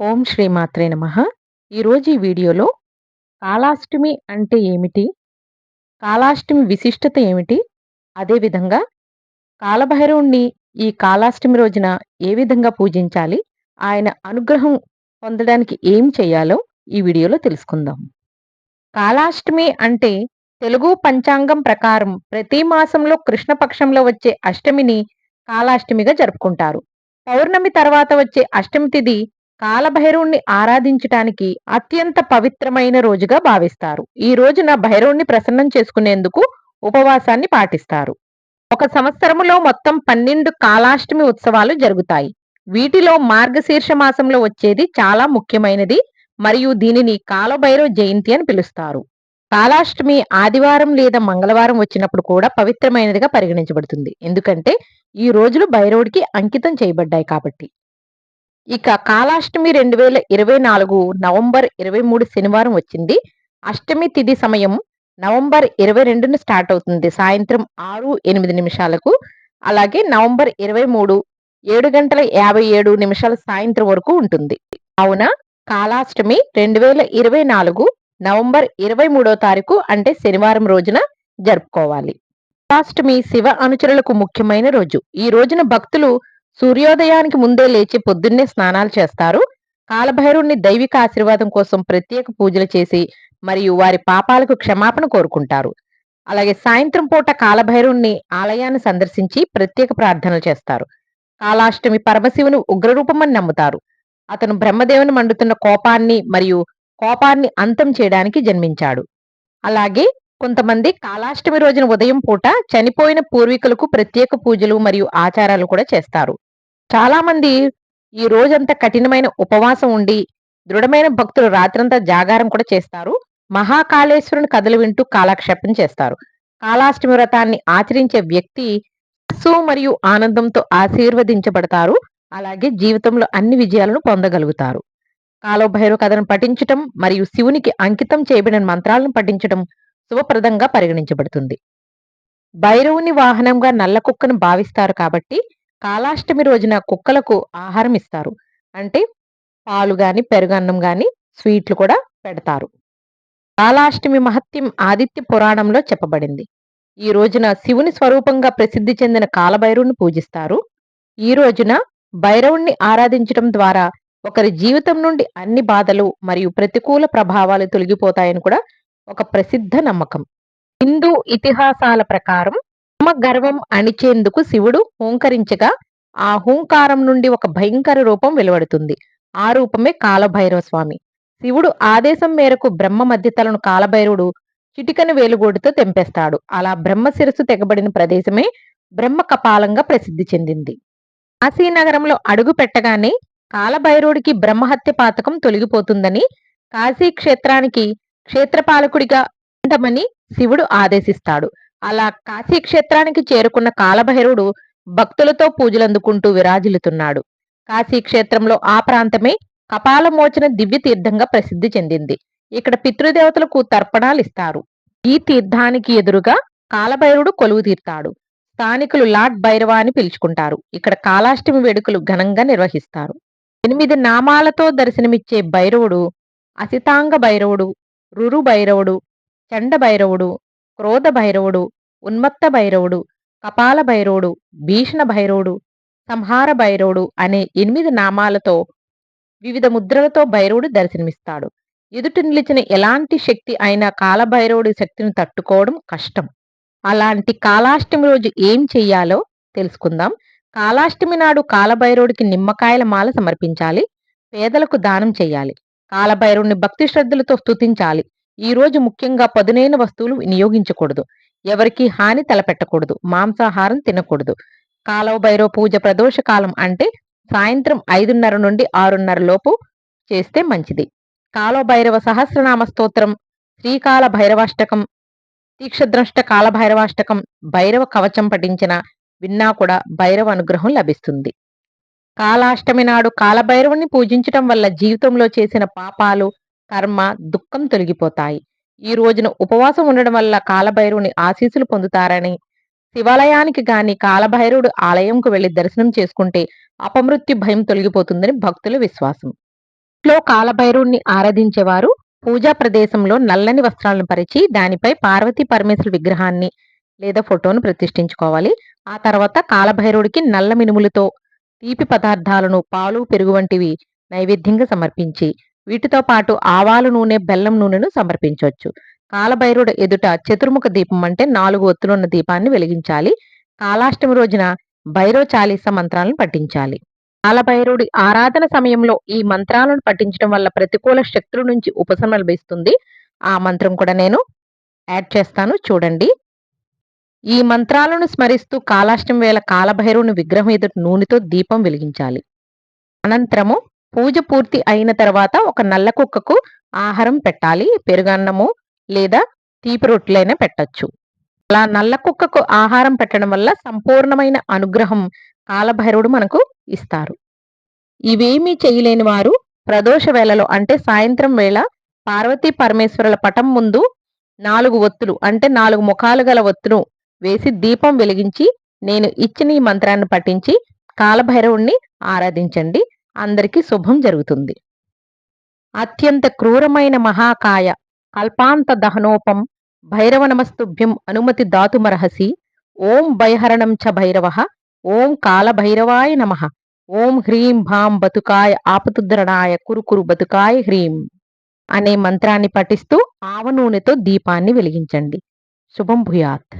ఓం శ్రీమాత్రే నమ ఈరోజు ఈ వీడియోలో కాలాష్టమి అంటే ఏమిటి? కాలాష్టమి విశిష్టత ఏమిటి? అదేవిధంగా కాలభైరవుణ్ణి ఈ కాలాష్టమి రోజున ఏ విధంగా పూజించాలి? ఆయన అనుగ్రహం పొందడానికి ఏం చేయాలో ఈ వీడియోలో తెలుసుకుందాం. కాలాష్టమి అంటే తెలుగు పంచాంగం ప్రకారం ప్రతి మాసంలో కృష్ణపక్షంలో వచ్చే అష్టమిని కాలాష్టమిగా జరుపుకుంటారు. పౌర్ణమి తర్వాత వచ్చే అష్టమి తిథి కాలభైరవుణ్ణి ఆరాధించటానికి అత్యంత పవిత్రమైన రోజుగా భావిస్తారు. ఈ రోజున భైరవుణ్ణి ప్రసన్నం చేసుకునేందుకు ఉపవాసాన్ని పాటిస్తారు. ఒక సంవత్సరములో మొత్తం పన్నెండు కాలాష్టమి ఉత్సవాలు జరుగుతాయి. వీటిలో మార్గశీర్ష మాసంలో వచ్చేది చాలా ముఖ్యమైనది మరియు దీనిని కాలభైరవ జయంతి అని పిలుస్తారు. కాలాష్టమి ఆదివారం లేదా మంగళవారం వచ్చినప్పుడు కూడా పవిత్రమైనదిగా పరిగణించబడుతుంది. ఎందుకంటే ఈ రోజులు భైరవుడికి అంకితం చేయబడ్డాయి కాబట్టి. ఇక కాలాష్టమి రెండు వేల ఇరవై నాలుగు నవంబర్ ఇరవై మూడు శనివారం వచ్చింది. అష్టమి తిథి సమయం నవంబర్ ఇరవై రెండున స్టార్ట్ అవుతుంది. సాయంత్రం ఆరు ఎనిమిది నిమిషాలకు. అలాగే నవంబర్ ఇరవై మూడు ఏడు గంటల యాభై ఏడు నిమిషాల సాయంత్రం వరకు ఉంటుంది. కావున కాలాష్టమి రెండు వేల ఇరవై నాలుగు నవంబర్ ఇరవై మూడో తారీఖు అంటే శనివారం రోజున జరుపుకోవాలి. కాలాష్టమి శివ అనుచరులకు ముఖ్యమైన రోజు. ఈ రోజున భక్తులు సూర్యోదయానికి ముందే లేచి పొద్దున్నే స్నానాలు చేస్తారు. కాలభైరుణ్ణి దైవిక ఆశీర్వాదం కోసం ప్రత్యేక పూజలు చేసి మరియు వారి పాపాలకు క్షమాపణ కోరుకుంటారు. అలాగే సాయంత్రం పూట కాలభైరుణ్ణి ఆలయాన్ని సందర్శించి ప్రత్యేక ప్రార్థనలు చేస్తారు. కాలాష్టమి పరమశివుని ఉగ్రరూపమని నమ్ముతారు. అతను బ్రహ్మదేవుని మండుతున్న కోపాన్ని మరియు కోపాన్ని అంతం చేయడానికి జన్మించాడు. అలాగే కొంతమంది కాలాష్టమి రోజున ఉదయం పూట చనిపోయిన పూర్వీకులకు ప్రత్యేక పూజలు మరియు ఆచారాలు కూడా చేస్తారు. చాలామంది ఈ రోజంతా కఠినమైన ఉపవాసం ఉండి దృఢమైన భక్తులు రాత్రంతా జాగారం కూడా చేస్తారు. మహాకాళేశ్వరుని కథలు వింటూ కాలక్షేపం చేస్తారు. కాలాష్టమి వ్రతాన్ని ఆచరించే వ్యక్తి మనస్సు మరియు ఆనందంతో ఆశీర్వదించబడతారు. అలాగే జీవితంలో అన్ని విజయాలను పొందగలుగుతారు. కాలభైరవ కథను పఠించటం మరియు శివునికి అంకితం చేయబడిన మంత్రాలను పఠించటం శుభప్రదంగా పరిగణించబడుతుంది. భైరవుని వాహనంగా నల్ల కుక్కను భావిస్తారు కాబట్టి కాలాష్టమి రోజున కుక్కలకు ఆహారం ఇస్తారు. అంటే పాలు కానీ పెరుగన్నం కానీ స్వీట్లు కూడా పెడతారు. కాలాష్టమి మహత్యం ఆదిత్య పురాణంలో చెప్పబడింది. ఈ రోజున శివుని స్వరూపంగా ప్రసిద్ధి చెందిన కాలభైరవుని పూజిస్తారు. ఈ రోజున భైరవుణ్ణి ఆరాధించడం ద్వారా ఒకరి జీవితం నుండి అన్ని బాధలు మరియు ప్రతికూల ప్రభావాలు తొలగిపోతాయని కూడా ఒక ప్రసిద్ధ నమ్మకం. హిందూ ఇతిహాసాల ప్రకారం గర్వం అణిచేందుకు శివుడు హూంకరించగా ఆ హూంకారం నుండి ఒక భయంకర రూపం వెలువడుతుంది. ఆ రూపమే కాలభైరవ స్వామి. శివుడు ఆదేశం మేరకు బ్రహ్మ మధ్యతలను కాలభైరవుడు చిటికను వేలుగోడుతో తెంపేస్తాడు. అలా బ్రహ్మ శిరస్సు తెగబడిన ప్రదేశమే బ్రహ్మ కపాలంగా ప్రసిద్ధి చెందింది. కాశీనగరంలో అడుగు పెట్టగానే కాలభైరవుడికి బ్రహ్మహత్య పాతకం తొలగిపోతుందని కాశీ క్షేత్రానికి క్షేత్రపాలకుడిగా ఉండమని శివుడు ఆదేశిస్తాడు. అలా కాశీ క్షేత్రానికి చేరుకున్న కాలభైరవుడు భక్తులతో పూజలందుకుంటూ విరాజిల్లుతున్నాడు. కాశీ క్షేత్రంలో ఆ ప్రాంతమే కపాలమోచన దివ్య తీర్థంగా ప్రసిద్ధి చెందింది. ఇక్కడ పితృదేవతలకు తర్పణాలిస్తారు. ఈ తీర్థానికి ఎదురుగా కాలభైరవుడు కొలువు తీర్తాడు. స్థానికులు లార్డ్ భైరవ అని పిలుచుకుంటారు. ఇక్కడ కాలాష్టమి వేడుకలు ఘనంగా నిర్వహిస్తారు. ఎనిమిది నామాలతో దర్శనమిచ్చే భైరవుడు అసితాంగ భైరవుడు, రురు భైరవుడు, చండ భైరవుడు, క్రోధ భైరవుడు, ఉన్మత్త భైరవుడు, కపాల భైరవుడు, భీషణ భైరవుడు, సంహార భైరవుడు అనే ఎనిమిది నామాలతో వివిధ ముద్రలతో భైరవుడు దర్శనమిస్తాడు. ఎదుట నిలిచిన ఎలాంటి శక్తి అయినా కాలభైరవుడి శక్తిని తట్టుకోవడం కష్టం. అలాంటి కాలాష్టమి రోజు ఏం చెయ్యాలో తెలుసుకుందాం. కాలాష్టమి నాడు కాలభైరవుడికి నిమ్మకాయల మాల సమర్పించాలి. పేదలకు దానం చేయాలి కాలభైరవుని భక్తి శ్రద్ధలతో స్తుతించాలి. ఈ రోజు ముఖ్యంగా పదునైన వస్తువులు వినియోగించకూడదు. ఎవరికీ హాని తలపెట్టకూడదు. మాంసాహారం తినకూడదు. కాలభైరవ పూజ ప్రదోష కాలం అంటే సాయంత్రం ఐదున్నర నుండి ఆరున్నర లోపు చేస్తే మంచిది. కాలభైరవ సహస్రనామ స్తోత్రం, శ్రీకాల భైరవాష్టకం, తీక్షద్రష్ట కాలభైరవాష్టకం, భైరవ కవచం పఠించిన విన్నా కూడా భైరవ అనుగ్రహం లభిస్తుంది. కాలాష్టమి నాడు కాలభైరవుని పూజించటం వల్ల జీవితంలో చేసిన పాపాలు, కర్మ, దుఃఖం తొలగిపోతాయి. ఈ రోజున ఉపవాసం ఉండడం వల్ల కాలభైరవుని ఆశీస్సులు పొందుతారని, శివాలయానికి గాని, కాలభైరవుడు ఆలయంకు వెళ్ళి దర్శనం చేసుకుంటే అపమృత్యు భయం తొలగిపోతుందని భక్తుల విశ్వాసం. ఇంట్లో కాలభైరవుణ్ణి ఆరాధించేవారు పూజా ప్రదేశంలో నల్లని వస్త్రాలను పరిచి దానిపై పార్వతీ పరమేశ్వర విగ్రహాన్ని లేదా ఫోటోను ప్రతిష్ఠించుకోవాలి ఆ తర్వాత కాలభైరవుడికి నల్ల మినుములతో తీపి పదార్థాలను పాలు పెరుగు వంటివి నైవేద్యంగా సమర్పించి వీటితో పాటు ఆవాలు నూనె బెల్లం నూనెను సమర్పించవచ్చు. కాలభైరుడు ఎదుట చతుర్ముఖ దీపం అంటే నాలుగు ఒత్తులున్న దీపాన్ని వెలిగించాలి. కాలాష్టమి రోజున భైరవ చాలీస మంత్రాలను పఠించాలి. కాలభైరుడి ఆరాధన సమయంలో ఈ మంత్రాలను పఠించడం వల్ల ప్రతికూల శక్తుల నుంచి ఉపశమనం లభిస్తుంది. ఆ మంత్రం కూడా నేను యాడ్ చేస్తాను. చూడండి. ఈ మంత్రాలను స్మరిస్తూ కాలాష్టమి వేళ కాలభైరవుని విగ్రహం ఎదుట నూనెతో దీపం వెలిగించాలి. అనంతరము పూజ పూర్తి అయిన తర్వాత ఒక నల్ల కుక్కకు ఆహారం పెట్టాలి పెరుగన్నము లేదా తీపి రొట్టెలైనా పెట్టచ్చు. అలా నల్ల కుక్కకు ఆహారం పెట్టడం వల్ల సంపూర్ణమైన అనుగ్రహం కాలభైరవుడు మనకు ఇస్తారు. ఇవేమీ చేయలేని వారు ప్రదోష వేళలో అంటే సాయంత్రం వేళ పార్వతీ పరమేశ్వరుల పటం ముందు నాలుగు ఒత్తులు అంటే నాలుగు ముఖాలు గల ఒత్తును వేసి దీపం వెలిగించి నేను ఇచ్చిన ఈ మంత్రాన్ని పఠించి కాలభైరవుణ్ణి ఆరాధించండి. అందరికీ శుభం జరుగుతుంది. అత్యంత క్రూరమైన మహాకాయ కల్పాంత దహనోపం భైరవ నమస్తుభ్యం అనుమతి దాతుమర్హసి ఓం బైహరణం చ భైరవ ఓం కాలభైరవాయ నమ ఓం హ్రీం భాం బతుకాయ ఆపతుద్రణాయ కురుకురు బతుకాయ హ్రీం అనే మంత్రాన్ని పఠిస్తూ ఆవనూనెతో దీపాన్ని వెలిగించండి. శుభం భూయాత్.